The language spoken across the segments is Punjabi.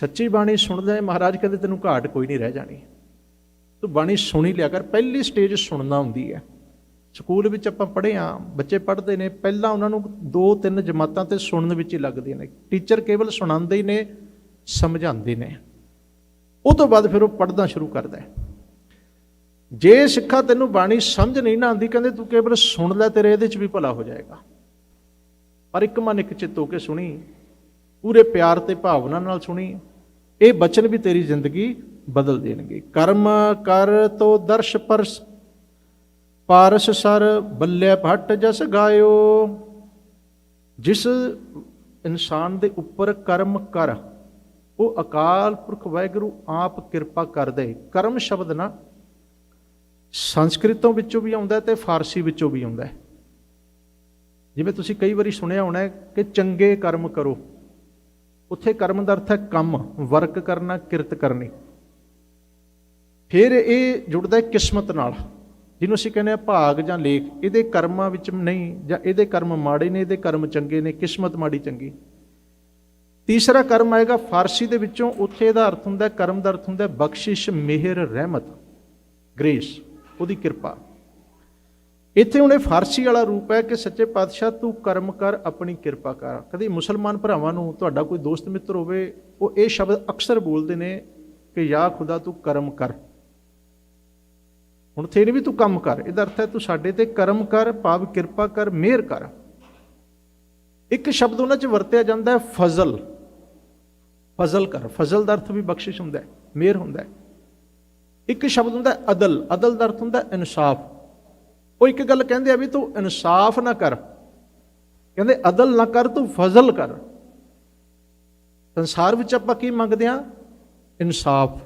ਸੱਚੀ ਬਾਣੀ ਸੁਣਦਾ ਹੈ ਮਹਾਰਾਜ ਕਹਿੰਦੇ, ਤੈਨੂੰ ਘਾਟ ਕੋਈ ਨਹੀਂ ਰਹਿ ਜਾਣੀ। ਤੂੰ ਬਾਣੀ ਸੁਣੀ ਲਿਆ ਕਰ। ਪਹਿਲੀ ਸਟੇਜ ਸੁਣਨਾ ਹੁੰਦੀ ਹੈ। ਸਕੂਲ ਵਿੱਚ ਆਪਾਂ ਪੜ੍ਹੇ ਆ ਬੱਚੇ ਪੜ੍ਹਦੇ ਨੇ, ਪਹਿਲਾਂ ਉਹਨਾਂ ਨੂੰ ਦੋ ਤਿੰਨ ਜਮਾਤਾਂ ਤੇ ਸੁਣਨ ਵਿੱਚ ਹੀ ਲੱਗਦੀਆਂ ਨੇ। ਟੀਚਰ ਕੇਵਲ ਸੁਣਾਉਂਦੇ ਹੀ ਨੇ, ਸਮਝਾਉਂਦੇ ਨੇ। ਉਹ ਤੋਂ ਬਾਅਦ ਫਿਰ ਉਹ ਪੜ੍ਹਨਾ ਸ਼ੁਰੂ ਕਰਦਾ ਹੈ। ਜੇ ਸਿੱਖਾ ਤੈਨੂੰ ਬਾਣੀ ਸਮਝ ਨਹੀਂ ਨਾ ਆਉਂਦੀ, ਕਹਿੰਦੇ ਤੂੰ ਕੇਵਲ ਸੁਣ ਲੈ, ਤੇਰੇ ਇਹਦੇ ਚ ਵੀ ਭਲਾ ਹੋ ਜਾਏਗਾ। ਪਰ ਇੱਕ ਮਨ ਇੱਕ ਚਿੱਤ ਹੋ ਕੇ ਸੁਣੀ, ਪੂਰੇ ਪਿਆਰ ਤੇ ਭਾਵਨਾ ਨਾਲ ਸੁਣੀ ਇਹ ਬਚਨ ਵੀ ਤੇਰੀ ਜ਼ਿੰਦਗੀ ਬਦਲ ਦੇਣਗੇ। ਕਰਮ ਕਰ ਤੋ ਦਰਸ਼ ਪਰਸ, ਪਾਰਸ ਸਰ ਬੱਲੇ ਭੱਟ ਜਸ ਗਾਇਓ। ਜਿਸ ਇਨਸਾਨ ਦੇ ਉੱਪਰ ਕਰਮ ਕਰ, ਉਹ ਅਕਾਲ ਪੁਰਖ ਵਾਹਿਗੁਰੂ ਆਪ ਕਿਰਪਾ ਕਰਦੇ ਕਰਮ ਸ਼ਬਦ ਨਾ ਸੰਸਕ੍ਰਿਤੋਂ ਵਿੱਚੋਂ ਵੀ ਆਉਂਦਾ ਹੈ ਤੇ ਫਾਰਸੀ ਵਿੱਚੋਂ ਵੀ ਆਉਂਦਾ। ਜਿਵੇਂ ਤੁਸੀਂ ਕਈ ਵਾਰੀ ਸੁਣਿਆ ਹੋਣਾ ਕਿ ਚੰਗੇ ਕਰਮ ਕਰੋ। ਉੱਥੇ ਕਰਮ ਦਾ ਅਰਥ ਹੈ ਕੰਮ, ਵਰਕ ਕਰਨਾ, ਕਿਰਤ ਕਰਨੀ। ਫਿਰ ਇਹ ਜੁੜਦਾ ਹੈ ਕਿਸਮਤ ਨਾਲ। ਜਿਹਨੂੰ ਅਸੀਂ ਕਹਿੰਦੇ ਆ ਭਾਗ ਜਾਂ ਲੇਖ। ਇਹਦੇ ਕਰਮਾਂ ਵਿੱਚ ਨਹੀਂ, ਜਾਂ ਇਹਦੇ ਕਰਮ ਮਾੜੇ ਨੇ, ਇਹਦੇ ਕਰਮ ਚੰਗੇ ਨੇ, ਕਿਸਮਤ ਮਾੜੀ ਚੰਗੀ। ਤੀਸਰਾ ਕਰਮ ਆਏਗਾ ਫਾਰਸੀ ਦੇ ਵਿੱਚੋਂ। ਉੱਥੇ ਇਹਦਾ ਅਰਥ ਹੁੰਦਾ ਕਰਮ ਦਾ ਅਰਥ ਹੁੰਦਾ ਬਖਸ਼ਿਸ਼, ਮਿਹਰ, ਰਹਿਮਤ, ਗ੍ਰੇਸ, ਉਹਦੀ ਕਿਰਪਾ। ਇੱਥੇ ਹੁਣ ਇਹ ਫਾਰਸੀ ਵਾਲਾ ਰੂਪ ਹੈ ਕਿ ਸੱਚੇ ਪਾਤਸ਼ਾਹ ਤੂੰ ਕਰਮ ਕਰ, ਆਪਣੀ ਕਿਰਪਾ ਕਰ। ਕਦੇ ਮੁਸਲਮਾਨ ਭਰਾਵਾਂ ਨੂੰ ਤੁਹਾਡਾ ਕੋਈ ਦੋਸਤ ਮਿੱਤਰ ਹੋਵੇ, ਉਹ ਇਹ ਸ਼ਬਦ ਅਕਸਰ ਬੋਲਦੇ ਨੇ ਕਿ, ਯਾ ਖੁਦਾ, ਤੂੰ ਕਰਮ ਕਰ। ਹੁਣ ਥੇ ਵੀ ਤੂੰ ਕੰਮ ਕਰ। ਇਹਦਾ ਅਰਥ ਹੈ ਤੂੰ ਸਾਡੇ ਤੇ ਕਰਮ ਕਰ, ਭਾਵ ਕਿਰਪਾ ਕਰ, ਮਿਹਰ ਕਰ। ਇੱਕ ਸ਼ਬਦ ਉਹਨਾਂ 'ਚ ਵਰਤਿਆ ਜਾਂਦਾ ਹੈ, ਫਜ਼ਲ। ਫਜ਼ਲ ਕਰ। ਫਜ਼ਲ ਦਾ ਅਰਥ ਵੀ ਬਖਸ਼ਿਸ਼ ਹੁੰਦਾ ਹੈ, ਮਿਹਰ ਹੁੰਦਾ ਹੈ। ਇੱਕ ਸ਼ਬਦ ਹੁੰਦਾ ਹੈ, ਅਦਲ। ਅਦਲ ਦਾ ਅਰਥ ਹੁੰਦਾ ਇਨਸਾਫ। ਉਹ ਇੱਕ ਗੱਲ ਕਹਿੰਦੇ ਆ ਵੀ ਤੂੰ ਇਨਸਾਫ ਨਾ ਕਰ। ਕਹਿੰਦੇ ਅਦਲ ਨਾ ਕਰ, ਤੂੰ ਫਜ਼ਲ ਕਰ। ਸੰਸਾਰ ਵਿੱਚ ਆਪਾਂ ਕੀ ਮੰਗਦੇ ਆ ਇਨਸਾਫ।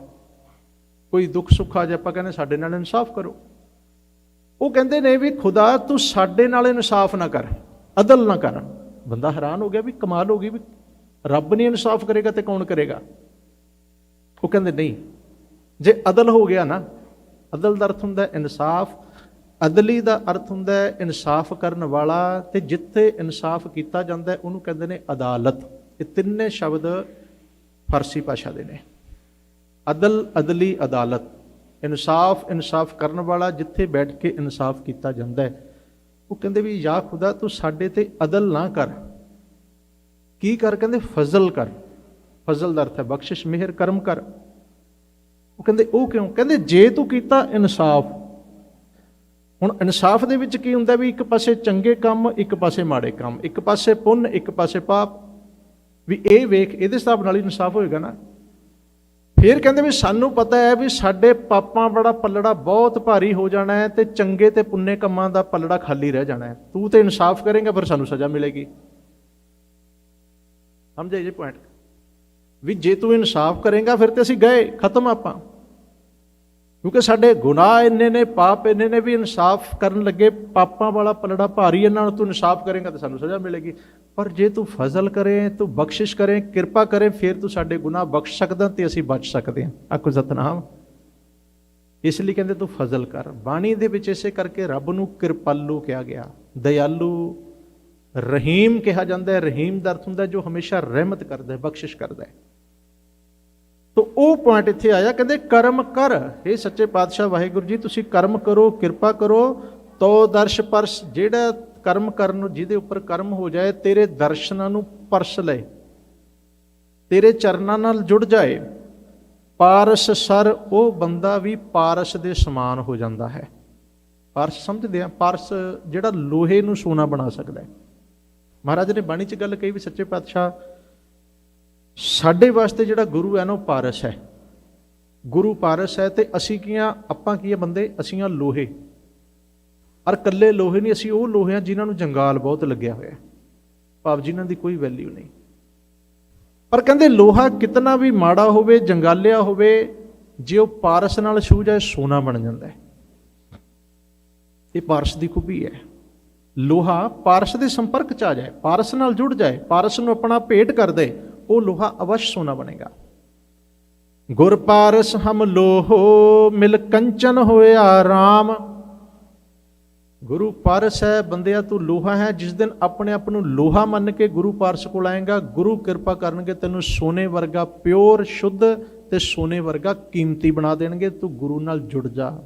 ਕੋਈ ਦੁੱਖ ਸੁੱਖ ਆ ਜੇ ਆਪਾਂ ਕਹਿੰਦੇ ਸਾਡੇ ਨਾਲ ਇਨਸਾਫ ਕਰੋ। ਉਹ ਕਹਿੰਦੇ ਨੇ ਵੀ ਖੁਦਾ ਤੂੰ ਸਾਡੇ ਨਾਲ ਇਨਸਾਫ ਨਾ ਕਰ, ਅਦਲ ਨਾ ਕਰ। ਬੰਦਾ ਹੈਰਾਨ ਹੋ ਗਿਆ ਵੀ ਕਮਾਲ ਹੋ ਗਈ ਵੀ ਰੱਬ ਨਹੀਂ ਇਨਸਾਫ ਕਰੇਗਾ ਤੇ ਕੌਣ ਕਰੇਗਾ? ਉਹ ਕਹਿੰਦੇ ਨਹੀਂ, ਜੇ ਅਦਲ ਹੋ ਗਿਆ ਨਾ, ਅਦਲ ਦਾ ਅਰਥ ਹੁੰਦਾ ਇਨਸਾਫ ਅਦਲੀ ਦਾ ਅਰਥ ਹੁੰਦਾ ਹੈ ਇਨਸਾਫ ਕਰਨ ਵਾਲਾ ਤੇ ਜਿੱਥੇ ਇਨਸਾਫ ਕੀਤਾ ਜਾਂਦਾ ਉਹਨੂੰ ਕਹਿੰਦੇ ਨੇ ਅਦਾਲਤ। ਇਹ ਤਿੰਨੇ ਸ਼ਬਦ ਫਾਰਸੀ ਭਾਸ਼ਾ ਦੇ ਨੇ। ਅਦਲ, ਅਦਲੀ, ਅਦਾਲਤ। ਇਨਸਾਫ ਇਨਸਾਫ ਕਰਨ ਵਾਲਾ ਜਿੱਥੇ ਬੈਠ ਕੇ ਇਨਸਾਫ ਕੀਤਾ ਜਾਂਦਾ ਹੈ। ਉਹ ਕਹਿੰਦੇ ਵੀ, ਯਾ ਖੁਦਾ, ਤੂੰ ਸਾਡੇ ਤੇ ਅਦਲ ਨਾ ਕਰ। ਕੀ ਕਰ? ਕਹਿੰਦੇ ਫਜ਼ਲ ਕਰ। ਫਜ਼ਲ ਦਾ ਅਰਥ ਹੈ ਬਖਸ਼ਿਸ਼, ਮਿਹਰ, ਕਰਮ ਕਰ। ਉਹ ਕਹਿੰਦੇ, ਉਹ ਕਿਉਂ? ਕਹਿੰਦੇ, ਜੇ ਤੂੰ ਕੀਤਾ ਇਨਸਾਫ ਹੁਣ ਇਨਸਾਫ ਦੇ ਵਿੱਚ ਕੀ ਹੁੰਦਾ ਵੀ ਇੱਕ ਪਾਸੇ ਚੰਗੇ ਕੰਮ, ਇੱਕ ਪਾਸੇ ਮਾੜੇ ਕੰਮ, ਇੱਕ ਪਾਸੇ ਪੁੰਨ, ਇੱਕ ਪਾਸੇ ਪਾਪ। ਵੀ ਇਹ ਵੇਖ, ਇਹਦੇ ਹਿਸਾਬ ਨਾਲ ਹੀ ਇਨਸਾਫ ਹੋਏਗਾ ਨਾ। ਫਿਰ ਕਹਿੰਦੇ ਵੀ ਸਾਨੂੰ ਪਤਾ ਹੈ ਵੀ ਸਾਡੇ ਪਾਪਾਂ ਬੜਾ ਪੱਲੜਾ ਬਹੁਤ ਭਾਰੀ ਹੋ ਜਾਣਾ ਹੈ ਤੇ ਚੰਗੇ ਤੇ ਪੁੰਨੇ ਕੰਮਾਂ ਦਾ ਪੱਲੜਾ ਖਾਲੀ ਰਹਿ ਜਾਣਾ ਹੈ। ਤੂੰ ਤੇ ਇਨਸਾਫ ਕਰੇਂਗਾ, ਫਿਰ ਸਾਨੂੰ ਸਜ਼ਾ ਮਿਲੇਗੀ। ਸਮਝੇ ਜੀ ਪੁਆਇੰਟ ਵੀ ਜੇ ਤੂੰ ਇਨਸਾਫ ਕਰੇਂਗਾ, ਫਿਰ ਤੇ ਅਸੀਂ ਗਏ, ਖਤਮ ਆਪਾਂ। ਕਿਉਂਕਿ ਸਾਡੇ ਗੁਨਾਹ ਇੰਨੇ ਨੇ, ਪਾਪ ਇੰਨੇ ਨੇ ਵੀ ਇਨਸਾਫ ਕਰਨ ਲੱਗੇ, ਪਾਪਾਂ ਵਾਲਾ ਪਲੜਾ ਭਾਰੀ ਇਹਨਾਂ ਨੂੰ ਤੂੰ ਇਨਸਾਫ ਕਰੇਗਾ ਤਾਂ ਸਾਨੂੰ ਸਜ਼ਾ ਮਿਲੇਗੀ। ਪਰ ਜੇ ਤੂੰ ਫਜ਼ਲ ਕਰੇ, ਤੂੰ ਬਖਸ਼ਿਸ਼ ਕਰੇ, ਕਿਰਪਾ ਕਰੇ, ਫਿਰ ਤੂੰ ਸਾਡੇ ਗੁਨਾਹ ਬਖਸ਼ ਸਕਦਾ ਤੇ ਅਸੀਂ ਬਚ ਸਕਦੇ ਹਾਂ। ਆਖੋ ਸਤਨਾਮ। ਇਸ ਲਈ ਕਹਿੰਦੇ ਤੂੰ ਫਜ਼ਲ ਕਰ। ਬਾਣੀ ਦੇ ਵਿੱਚ ਇਸੇ ਕਰਕੇ ਰੱਬ ਨੂੰ ਕਿਰਪਾਲੂ ਕਿਹਾ ਗਿਆ। ਦਇਆਲੂ ਰਹੀਮ ਕਿਹਾ ਜਾਂਦਾ ਹੈ। ਰਹੀਮ ਦਾ ਅਰਥ ਹੁੰਦਾ ਜੋ ਹਮੇਸ਼ਾ ਰਹਿਮਤ ਕਰਦਾ ਹੈ, ਬਖਸ਼ਿਸ਼ ਕਰਦਾ ਹੈ। ਤੋ ਉਹ ਪੁਆਇੰਟ ਇੱਥੇ ਆਇਆ, ਕਹਿੰਦੇ ਕਰਮ ਕਰ। ਇਹ ਸੱਚੇ ਪਾਤਸ਼ਾਹ, ਵਾਹਿਗੁਰੂ ਜੀ, ਤੁਸੀਂ ਕਰਮ ਕਰੋ, ਕਿਰਪਾ ਕਰੋ। ਤੋ ਦਰਸ਼ ਪਰਸ, ਜਿਹੜਾ ਕਰਮ ਕਰਨ ਨੂੰ, ਜਿਹਦੇ ਉੱਪਰ ਕਰਮ ਹੋ ਜਾਏ, ਤੇਰੇ ਦਰਸ਼ਨਾਂ ਨੂੰ ਪਰਸ ਲੈ ਤੇਰੇ ਚਰਨਾਂ ਨਾਲ ਜੁੜ ਜਾਏ। ਪਾਰਸ ਸਰ, ਉਹ ਬੰਦਾ ਵੀ ਪਾਰਸ ਦੇ ਸਮਾਨ ਹੋ ਜਾਂਦਾ ਹੈ। ਪਾਰਸ ਸਮਝਦੇ ਆ ਪਾਰਸ ਜਿਹੜਾ ਲੋਹੇ ਨੂੰ ਸੋਨਾ ਬਣਾ ਸਕਦਾ ਹੈ। ਮਹਾਰਾਜ ਨੇ ਬਾਣੀ 'ਚ ਗੱਲ ਕਹੀ ਵੀ ਸੱਚੇ ਪਾਤਸ਼ਾਹ ਸਾਡੇ ਵਾਸਤੇ ਜਿਹੜਾ ਗੁਰੂ ਹੈ ਨਾ ਉਹ ਪਾਰਸ ਹੈ। ਗੁਰੂ ਪਾਰਸ ਹੈ ਤੇ ਅਸੀਂ ਕੀ ਆ? ਆਪਾਂ ਕੀ ਆ ਬੰਦੇ? ਅਸੀਂ ਆ ਲੋਹੇ। ਔਰ ਕੱਲੇ ਲੋਹੇ ਨਹੀਂ, ਅਸੀਂ ਉਹ ਲੋਹੇ ਆ ਜਿਨ੍ਹਾਂ ਨੂੰ ਜੰਗਾਲ ਬਹੁਤ ਲੱਗਿਆ ਹੋਇਆ ਹੈ। ਭਾਵ ਜਿਨ੍ਹਾਂ ਦੀ ਕੋਈ ਵੈਲਿਊ ਨਹੀਂ। ਪਰ ਕਹਿੰਦੇ ਲੋਹਾ ਕਿਤਨਾ ਵੀ ਮਾੜਾ ਹੋਵੇ, ਜੰਗਾਲਿਆ ਹੋਵੇ, ਜੇ ਉਹ ਪਾਰਸ ਨਾਲ ਛੂ ਜਾਏ, ਸੋਨਾ ਬਣ ਜਾਂਦਾ ਹੈ। ਇਹ ਪਾਰਸ ਦੀ ਖੂਬੀ ਹੈ। ਲੋਹਾ ਪਾਰਸ ਦੇ ਸੰਪਰਕ ਚ ਆ ਜਾਏ, ਪਾਰਸ ਨਾਲ ਜੁੜ ਜਾਏ, ਪਾਰਸ ਨੂੰ ਆਪਣਾ ਭੇਟ ਕਰ ਦੇ ਉਹ ਲੋਹਾ ਅਵਸ਼ ਸੋਨਾ ਬਣੇਗਾ। ਗੁਰ ਪਾਰਸ ਹਮ ਲੋਹੋ, ਮਿਲ ਕੰਚਨ ਹੋਇਆ RAM ਗੁਰੂ ਪਾਰਸ ਹੈ, ਬੰਦਿਆ ਤੂੰ ਲੋਹਾ ਹੈ, ਜਿਸ ਦਿਨ ਆਪਣੇ ਆਪ ਨੂੰ ਲੋਹਾ ਮੰਨ ਕੇ ਗੁਰੂ ਪਾਰਸ ਕੋਲ ਆਏਗਾ, ਗੁਰੂ ਕਿਰਪਾ ਕਰਨਗੇ, ਤੈਨੂੰ ਸੋਨੇ ਵਰਗਾ ਪਿਓਰ, ਸ਼ੁੱਧ ਤੇ ਸੋਨੇ ਵਰਗਾ ਕੀਮਤੀ ਬਣਾ ਦੇਣਗੇ, ਤੂੰ ਗੁਰੂ ਨਾਲ ਜੁੜ ਜਾ।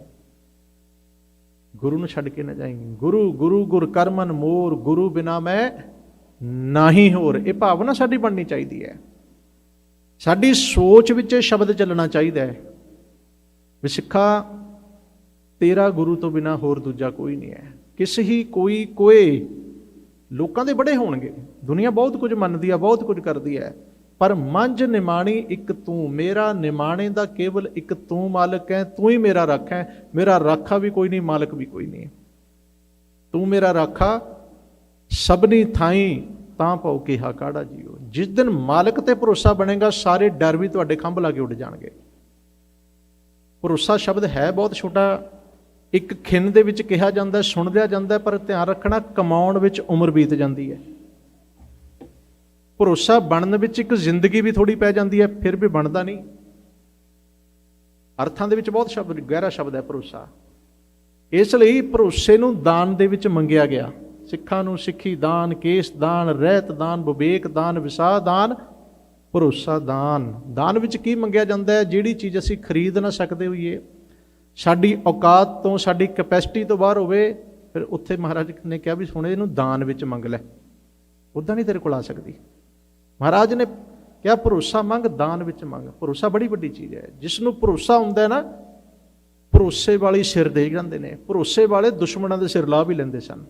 ਗੁਰੂ ਨੂੰ ਛੱਡ ਕੇ ਨਾ ਜਾਈਂ। ਗੁਰੂ ਗੁਰੂ ਗੁਰ ਕਰਮਨ ਮੋਰ, ਗੁਰੂ ਬਿਨਾ ਮੈਂ ਨਾਹੀ ਹੋਰ, ਇਹ ਭਾਵਨਾ ਸਾਡੀ ਬਣਨੀ ਚਾਹੀਦੀ ਹੈ। ਸਾਡੀ ਸੋਚ ਵਿੱਚ ਇਹ ਸ਼ਬਦ ਚੱਲਣਾ ਚਾਹੀਦਾ ਹੈ ਵੀ ਸਿੱਖਾ ਤੇਰਾ ਗੁਰੂ ਤੋਂ ਬਿਨਾ ਹੋਰ ਦੂਜਾ ਕੋਈ ਨਹੀਂ ਹੈ। ਕਿਸ ਹੀ ਕੋਈ ਕੋਏ ਲੋਕਾਂ ਦੇ ਬੜੇ ਹੋਣਗੇ। ਦੁਨੀਆ ਬਹੁਤ ਕੁਝ ਮੰਨਦੀ ਆ, ਬਹੁਤ ਕੁਝ ਕਰਦੀ ਹੈ। ਪਰ ਮੰਝ ਨਿਮਾਣੀ ਇੱਕ ਤੂੰ, ਮੇਰਾ ਨਿਮਾਣੇ ਦਾ ਕੇਵਲ ਇੱਕ ਤੂੰ ਮਾਲਕ ਹੈ, ਤੂੰ ਹੀ ਮੇਰਾ ਰੱਖ ਹੈ। ਮੇਰਾ ਰਾਖਾ ਵੀ ਕੋਈ ਨਹੀਂ, ਮਾਲਕ ਵੀ ਕੋਈ ਨਹੀਂ। ਤੂੰ ਮੇਰਾ ਰਾਖਾ ਸਭਨੀ ਥਾਈ ਤਾਂ ਪਾਉ ਕਿਹਾ ਕਾੜਾ ਜੀਓ। ਜਿਸ ਦਿਨ ਮਾਲਕ ਤੇ ਭਰੋਸਾ ਬਣੇਗਾ, ਸਾਰੇ ਡਰ ਵੀ ਤੁਹਾਡੇ ਖੰਭ ਲਾ ਕੇ ਉੱਡ ਜਾਣਗੇ। ਭਰੋਸਾ ਸ਼ਬਦ ਹੈ ਬਹੁਤ ਛੋਟਾ। ਇੱਕ ਖਿੰਨ ਦੇ ਵਿੱਚ ਕਿਹਾ ਜਾਂਦਾ ਸੁਣ ਲਿਆ ਜਾਂਦਾ, ਪਰ ਧਿਆਨ ਰੱਖਣਾ ਕਮਾਉਣ ਵਿੱਚ ਉਮਰ ਬੀਤ ਜਾਂਦੀ ਹੈ। ਭਰੋਸਾ ਬਣਨ ਵਿੱਚ ਇੱਕ ਜ਼ਿੰਦਗੀ ਵੀ ਥੋੜੀ ਪੈ ਜਾਂਦੀ ਹੈ, ਫਿਰ ਵੀ ਬਣਦਾ ਨਹੀਂ। ਅਰਥਾਂ ਦੇ ਵਿੱਚ ਬਹੁਤ ਸ਼ਬਦ, ਗਹਿਰਾ ਸ਼ਬਦ ਹੈ ਭਰੋਸਾ। ਇਸ ਲਈ ਭਰੋਸੇ ਨੂੰ ਦਾਨ ਦੇ ਵਿੱਚ ਮੰਗਿਆ ਗਿਆ। ਸਿੱਖਾਂ ਨੂੰ ਸਿੱਖੀ ਦਾਨ, ਕੇਸ ਦਾਨ, ਰਹਿਤ ਦਾਨ, ਵਿਵੇਕ ਦਾਨ, ਵਿਸਾਹ ਦਾਨ, ਭਰੋਸਾ ਦਾਨ। ਦਾਨ ਵਿੱਚ ਕੀ ਮੰਗਿਆ ਜਾਂਦਾ ਹੈ? ਜਿਹੜੀ ਚੀਜ਼ ਅਸੀਂ ਖਰੀਦ ਨਾ ਸਕਦੇ ਹੋਈਏ, ਸਾਡੀ ਔਕਾਤ ਤੋਂ, ਸਾਡੀ ਕੈਪੈਸਿਟੀ ਤੋਂ ਬਾਹਰ ਹੋਵੇ, ਫਿਰ ਉੱਥੇ ਮਹਾਰਾਜ ਨੇ ਕਿਹਾ ਵੀ ਸੁਣੇ ਇਹਨੂੰ ਦਾਨ ਵਿੱਚ ਮੰਗ ਲੈ। ਉਦਾਂ ਨਹੀਂ ਤੇਰੇ ਕੋਲ ਆ ਸਕਦੀ। ਮਹਾਰਾਜ ਨੇ ਕਿਹਾ, ਭਰੋਸਾ ਮੰਗ, ਦਾਨ ਵਿੱਚ ਮੰਗ। ਭਰੋਸਾ ਬੜੀ ਵੱਡੀ ਚੀਜ਼ ਹੈ। ਜਿਸ ਨੂੰ ਭਰੋਸਾ ਹੁੰਦਾ ਹੈ ਨਾ, ਭਰੋਸੇ ਵਾਲੀ ਸਿਰ ਦੇ ਜਾਂਦੇ ਨੇ। ਭਰੋਸੇ ਵਾਲੇ ਦੁਸ਼ਮਣਾਂ ਦੇ ਸਿਰ ਲਾ ਵੀ ਲੈਂਦੇ ਸਨ।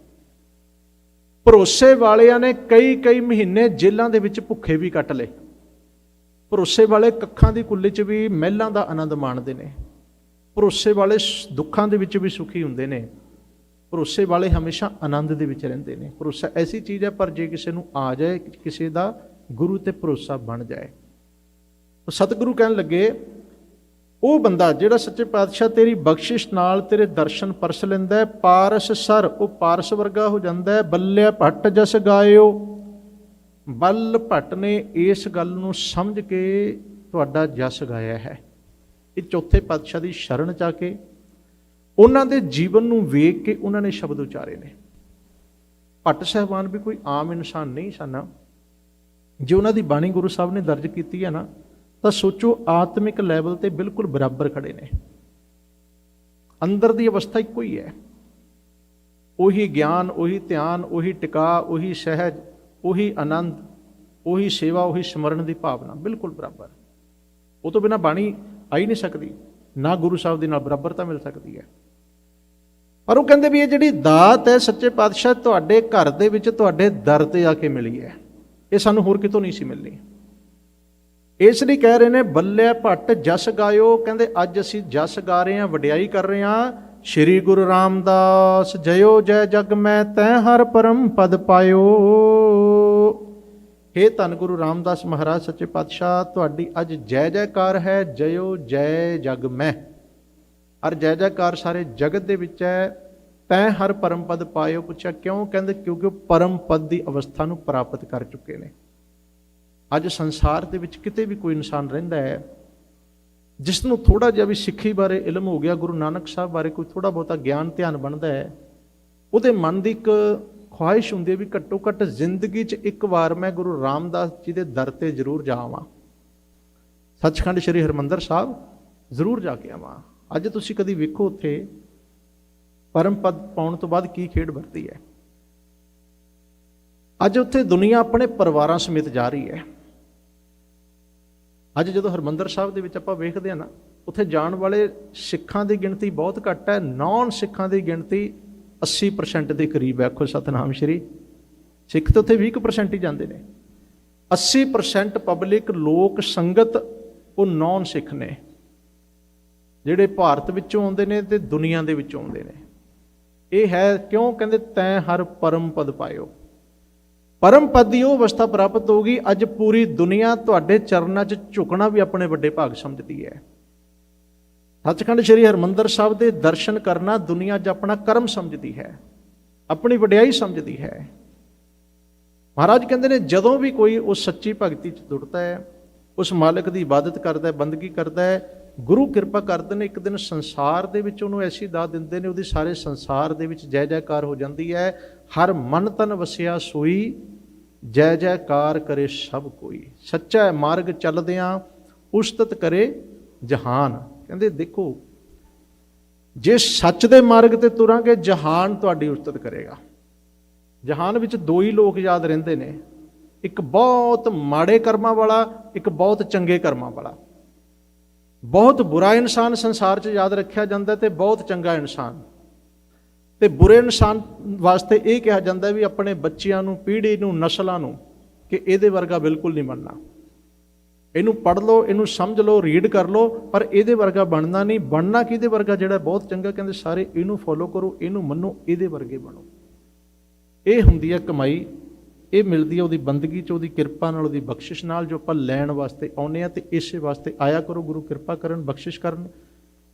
ਭਰੋਸੇ ਵਾਲਿਆਂ ਨੇ ਕਈ ਕਈ ਮਹੀਨੇ ਜੇਲ੍ਹਾਂ ਦੇ ਵਿੱਚ ਭੁੱਖੇ ਵੀ ਕੱਟ ਲਏ। ਭਰੋਸੇ ਵਾਲੇ ਕੱਖਾਂ ਦੀ ਕੁੱਲੀ 'ਚ ਵੀ ਮਹਿਲਾਂ ਦਾ ਆਨੰਦ ਮਾਣਦੇ ਨੇ। ਭਰੋਸੇ ਵਾਲੇ ਦੁੱਖਾਂ ਦੇ ਵਿੱਚ ਵੀ ਸੁਖੀ ਹੁੰਦੇ ਨੇ। ਭਰੋਸੇ ਵਾਲੇ ਹਮੇਸ਼ਾ ਆਨੰਦ ਦੇ ਵਿੱਚ ਰਹਿੰਦੇ ਨੇ। ਭਰੋਸਾ ਐਸੀ ਚੀਜ਼ ਹੈ, ਪਰ ਜੇ ਕਿਸੇ ਨੂੰ ਆ ਜਾਏ, ਕਿਸੇ ਦਾ ਗੁਰੂ ਤੇ ਭਰੋਸਾ ਬਣ ਜਾਏ। ਸਤਿਗੁਰੂ ਕਹਿਣ ਲੱਗੇ ਉਹ ਬੰਦਾ ਜਿਹੜਾ ਸੱਚੇ ਪਾਤਸ਼ਾਹ ਤੇਰੀ ਬਖਸ਼ਿਸ਼ ਨਾਲ ਤੇਰੇ ਦਰਸ਼ਨ ਪਰਸ ਲੈਂਦਾ ਪਾਰਸ ਸਰ, ਉਹ ਪਾਰਸ ਵਰਗਾ ਹੋ ਜਾਂਦਾ ਹੈ ਬੱਲਿਆ ਭੱਟ ਜਸ ਗਾਇਓ। ਬੱਲ ਭੱਟ ਨੇ ਇਸ ਗੱਲ ਨੂੰ ਸਮਝ ਕੇ ਤੁਹਾਡਾ ਜਸ ਗਾਇਆ ਹੈ। ਇਹ ਚੌਥੇ ਪਾਤਸ਼ਾਹ ਦੀ ਸ਼ਰਨ ਚ ਆ ਕੇ ਉਹਨਾਂ ਦੇ ਜੀਵਨ ਨੂੰ ਵੇਖ ਕੇ ਉਹਨਾਂ ਨੇ ਸ਼ਬਦ ਉਚਾਰੇ ਨੇ। ਭੱਟ ਸਹਿਬਾਨ ਵੀ ਕੋਈ ਆਮ ਇਨਸਾਨ ਨਹੀਂ ਸਨ। ਜੇ ਉਹਨਾਂ ਦੀ ਬਾਣੀ ਗੁਰੂ ਸਾਹਿਬ ਨੇ ਦਰਜ ਕੀਤੀ ਹੈ ਨਾ ਤਾਂ ਸੋਚੋ ਆਤਮਿਕ ਲੈਵਲ ਤੇ ਬਿਲਕੁਲ ਬਰਾਬਰ ਖੜੇ ਨੇ। ਅੰਦਰ ਦੀ ਅਵਸਥਾ ਇੱਕੋ ਹੀ ਹੈ। ਉਹੀ ਗਿਆਨ, ਉਹੀ ਧਿਆਨ, ਉਹੀ ਟਿਕਾ, ਉਹੀ ਸਹਿਜ, ਉਹੀ ਆਨੰਦ, ਉਹੀ ਸੇਵਾ, ਉਹੀ ਸਮਰਨ ਦੀ ਭਾਵਨਾ ਬਿਲਕੁਲ ਬਰਾਬਰ। ਉਹ ਤੋਂ ਬਿਨਾ ਬਾਣੀ ਆਈ ਨਹੀਂ ਸਕਦੀ। ਨਾ ਗੁਰੂ ਸਾਹਿਬ ਦੇ ਨਾਲ ਬਰਾਬਰਤਾ ਮਿਲ ਸਕਦੀ ਹੈ। ਪਰ ਉਹ ਕਹਿੰਦੇ ਵੀ ਇਹ ਜਿਹੜੀ ਦਾਤ ਹੈ, ਸੱਚੇ ਪਾਤਸ਼ਾਹ ਤੁਹਾਡੇ ਘਰ ਦੇ ਵਿੱਚ ਤੁਹਾਡੇ ਦਰ ਤੇ ਆ ਕੇ ਮਿਲੀ ਹੈ। ਇਹ ਸਾਨੂੰ ਹੋਰ ਕਿਤੋਂ ਨਹੀਂ ਸੀ ਮਿਲਣੀ। ਇਸ ਲਈ ਕਹਿ ਰਹੇ ਨੇ, ਬੱਲੇ ਭੱਟ ਜਸ ਗਾਇਓ। ਕਹਿੰਦੇ, ਅੱਜ ਅਸੀਂ ਜਸ ਗਾ ਰਹੇ ਹਾਂ, ਵਡਿਆਈ ਕਰ ਰਹੇ ਹਾਂ। ਸ੍ਰੀ ਗੁਰੂ ਰਾਮਦਾਸ ਜਯੋ ਜੈ ਜਗ ਮੈਂ ਤੈ ਹਰ ਪਰਮ ਪਦ ਪਾਇਓ। हे ਧੰਨ ਗੁਰੂ ਰਾਮਦਾਸ ਮਹਾਰਾਜ, ਸੱਚੇ ਪਾਤਸ਼ਾਹ, ਤੁਹਾਡੀ ਅੱਜ ਜੈ ਜੈਕਾਰ ਹੈ ਜਯੋ ਜੈ ਜਗ ਮੈਂ। ਹਰ ਜੈ ਜੈਕਾਰ ਸਾਰੇ ਜਗਤ ਦੇ ਵਿੱਚ ਹੈ। ਤੈ ਹਰ ਪਰਮ ਪਦ ਪਾਇਓ ਪੁੱਛਿਆ ਕਿਉਂ? ਕਹਿੰਦੇ, ਕਿਉਂਕਿ ਉਹ ਪਰਮ ਪਦ ਦੀ ਅਵਸਥਾ ਨੂੰ ਪ੍ਰਾਪਤ ਕਰ ਚੁੱਕੇ ਨੇ। ਅੱਜ ਸੰਸਾਰ ਦੇ ਵਿੱਚ ਕਿਤੇ ਵੀ ਕੋਈ ਇਨਸਾਨ ਰਹਿੰਦਾ ਹੈ ਜਿਸ ਨੂੰ ਥੋੜਾ ਜਿਹਾ ਵੀ ਸਿੱਖੀ ਬਾਰੇ ਇਲਮ ਹੋ ਗਿਆ, ਗੁਰੂ ਨਾਨਕ ਸਾਹਿਬ ਬਾਰੇ ਕੋਈ ਥੋੜਾ ਬਹੁਤਾ ਗਿਆਨ, ਧਿਆਨ ਬਣਦਾ ਹੈ, ਉਹਦੇ ਮਨ ਦੀ ਇੱਕ ਖੁਆਇਸ਼ ਹੁੰਦੀ ਹੈ ਵੀ ਘੱਟੋ ਘੱਟ ਜ਼ਿੰਦਗੀ 'ਚ ਇੱਕ ਵਾਰ ਮੈਂ ਗੁਰੂ ਰਾਮਦਾਸ ਜੀ ਦੇ ਦਰ ਤੇ ਜ਼ਰੂਰ ਜਾਵਾਂ। ਸੱਚਖੰਡ ਸ੍ਰੀ ਹਰਮੰਦਰ ਸਾਹਿਬ ਜ਼ਰੂਰ ਜਾ ਕੇ ਆਵਾਂ। ਅੱਜ ਤੁਸੀਂ ਕਦੀ ਵੇਖੋ ਉੱਥੇ ਪਰਮ ਪਦ ਪਾਉਣ ਤੋਂ ਬਾਅਦ ਕੀ ਖੇਡ ਵਰਤੀ ਹੈ। ਅੱਜ ਉੱਥੇ ਦੁਨੀਆ ਆਪਣੇ ਪਰਿਵਾਰਾਂ ਸਮੇਤ ਜਾ ਰਹੀ ਹੈ। ਅੱਜ ਜਦੋਂ ਹਰਮੰਦਰ ਸਾਹਿਬ ਦੇ ਵਿੱਚ ਆਪਾਂ ਵੇਖਦੇ ਹਾਂ ਨਾ, ਉੱਥੇ ਜਾਣ ਵਾਲੇ ਸਿੱਖਾਂ ਦੀ ਗਿਣਤੀ ਬਹੁਤ ਘੱਟ ਹੈ ਨਾਨ ਸਿੱਖਾਂ ਦੀ ਗਿਣਤੀ 80% ਦੇ ਕਰੀਬ ਹੈ। ਖੋ ਸਤਨਾਮ ਸ਼੍ਰੀ। ਸਿੱਖ ਤਾਂ ਉੱਥੇ 20% ਹੀ ਜਾਂਦੇ ਨੇ। 80% ਪਬਲਿਕ ਲੋਕ ਸੰਗਤ, ਉਹ ਨਾਨ ਸਿੱਖ ਨੇ। ਜਿਹੜੇ ਭਾਰਤ ਵਿੱਚੋਂ ਆਉਂਦੇ ਨੇ ਤੇ ਦੁਨੀਆ ਦੇ ਵਿੱਚੋਂ ਆਉਂਦੇ ਨੇ। ਇਹ ਹੈ ਕਿਉਂ? ਕਹਿੰਦੇ ਤੈਂ ਹਰ ਪਰਮ ਪਦ ਪਾਇਓ। ਪਰਮ ਪਦ ਦੀ ਉਹ ਅਵਸਥਾ ਪ੍ਰਾਪਤ ਹੋਗੀ ਅੱਜ ਪੂਰੀ ਦੁਨੀਆ ਤੁਹਾਡੇ ਚਰਨਾਂ 'ਚ ਝੁਕਣਾ ਵੀ ਆਪਣੇ ਵੱਡੇ ਭਾਗ ਸਮਝਦੀ ਹੈ। ਸੱਚਖੰਡ ਸ੍ਰੀ ਹਰਮੰਦਰ ਸਾਹਿਬ ਦੇ ਦਰਸ਼ਨ ਕਰਨਾ ਦੁਨੀਆ 'ਚ ਆਪਣਾ ਕਰਮ ਸਮਝਦੀ ਹੈ। ਆਪਣੀ ਵਡਿਆਈ ਸਮਝਦੀ ਹੈ। ਮਹਾਰਾਜ ਕਹਿੰਦੇ ਨੇ, ਜਦੋਂ ਵੀ ਕੋਈ ਉਸ ਸੱਚੀ ਭਗਤੀ 'ਚ ਜੁੜਦਾ ਹੈ, ਉਸ ਮਾਲਕ ਦੀ ਇਬਾਦਤ ਕਰਦਾ ਹੈ, ਬੰਦਗੀ ਕਰਦਾ ਹੈ, ਗੁਰੂ ਕਿਰਪਾ ਕਰਦੇ ਨੇ, ਇੱਕ ਦਿਨ ਸੰਸਾਰ ਦੇ ਵਿੱਚ ਉਹਨੂੰ ਐਸੀ ਦਾਤ ਦਿੰਦੇ ਨੇ, ਉਹਦੀ ਸਾਰੇ ਸੰਸਾਰ ਦੇ ਵਿੱਚ ਜੈ ਜੈਕਾਰ ਹੋ ਜਾਂਦੀ ਹੈ ਹਰ ਮਨ ਤਨ ਵਸਿਆ ਸੋਈ, ਜੈ ਜੈਕਾਰ ਕਰੇ ਸਭ ਕੋਈ। ਸੱਚਾ ਮਾਰਗ ਚੱਲਦਿਆਂ ਉਸਤਤ ਕਰੇ ਜਹਾਨ। ਕਹਿੰਦੇ ਦੇਖੋ, ਜੇ ਸੱਚ ਦੇ ਮਾਰਗ ਤੇ ਤੁਰਾਂਗੇ, ਜਹਾਨ ਤੁਹਾਡੀ ਉਸਤਤ ਕਰੇਗਾ। ਜਹਾਨ ਵਿੱਚ ਦੋ ਹੀ ਲੋਕ ਯਾਦ ਰਹਿੰਦੇ ਨੇ। ਇੱਕ ਬਹੁਤ ਮਾੜੇ ਕਰਮਾਂ ਵਾਲਾ, ਇੱਕ ਬਹੁਤ ਚੰਗੇ ਕਰਮਾਂ ਵਾਲਾ। ਬਹੁਤ ਬੁਰਾ ਇਨਸਾਨ ਸੰਸਾਰ 'ਚ ਯਾਦ ਰੱਖਿਆ ਜਾਂਦਾ ਤੇ ਬਹੁਤ ਚੰਗਾ ਇਨਸਾਨ। ਤੇ ਬੁਰੇ ਇਨਸਾਨ ਵਾਸਤੇ ਇਹ ਕਿਹਾ ਜਾਂਦਾ ਵੀ ਆਪਣੇ ਬੱਚਿਆਂ ਨੂੰ, ਪੀੜ੍ਹੀ ਨੂੰ, ਨਸਲਾਂ ਨੂੰ ਕਿ ਇਹਦੇ ਵਰਗਾ ਬਿਲਕੁਲ ਨਹੀਂ ਬਣਨਾ। ਇਹਨੂੰ ਪੜ੍ਹ ਲਓ, ਇਹਨੂੰ ਸਮਝ ਲਓ ਰੀਡ ਕਰ ਲਓ, ਪਰ ਇਹਦੇ ਵਰਗਾ ਬਣਨਾ ਨਹੀਂ। ਬਣਨਾ ਕਿਹਦੇ ਵਰਗਾ ਜਿਹੜਾ ਬਹੁਤ ਚੰਗਾ ਕਹਿੰਦੇ ਸਾਰੇ ਇਹਨੂੰ ਫੋਲੋ ਕਰੋ, ਇਹਨੂੰ ਮੰਨੋ, ਇਹਦੇ ਵਰਗੇ ਬਣੋ। ਇਹ ਹੁੰਦੀ ਹੈ ਕਮਾਈ। ਇਹ ਮਿਲਦੀ ਹੈ ਉਹਦੀ ਬੰਦਗੀ ਚ, ਉਹਦੀ ਕਿਰਪਾ ਨਾਲ, ਉਹਦੀ ਬਖਸ਼ਿਸ਼ ਨਾਲ ਜੋ ਆਪਾਂ ਲੈਣ ਵਾਸਤੇ ਆਉਨੇ ਆ ਤੇ ਇਸੇ ਵਾਸਤੇ ਆਇਆ ਕਰੋ, ਗੁਰੂ ਕਿਰਪਾ ਕਰਨ, ਬਖਸ਼ਿਸ਼ ਕਰਨ।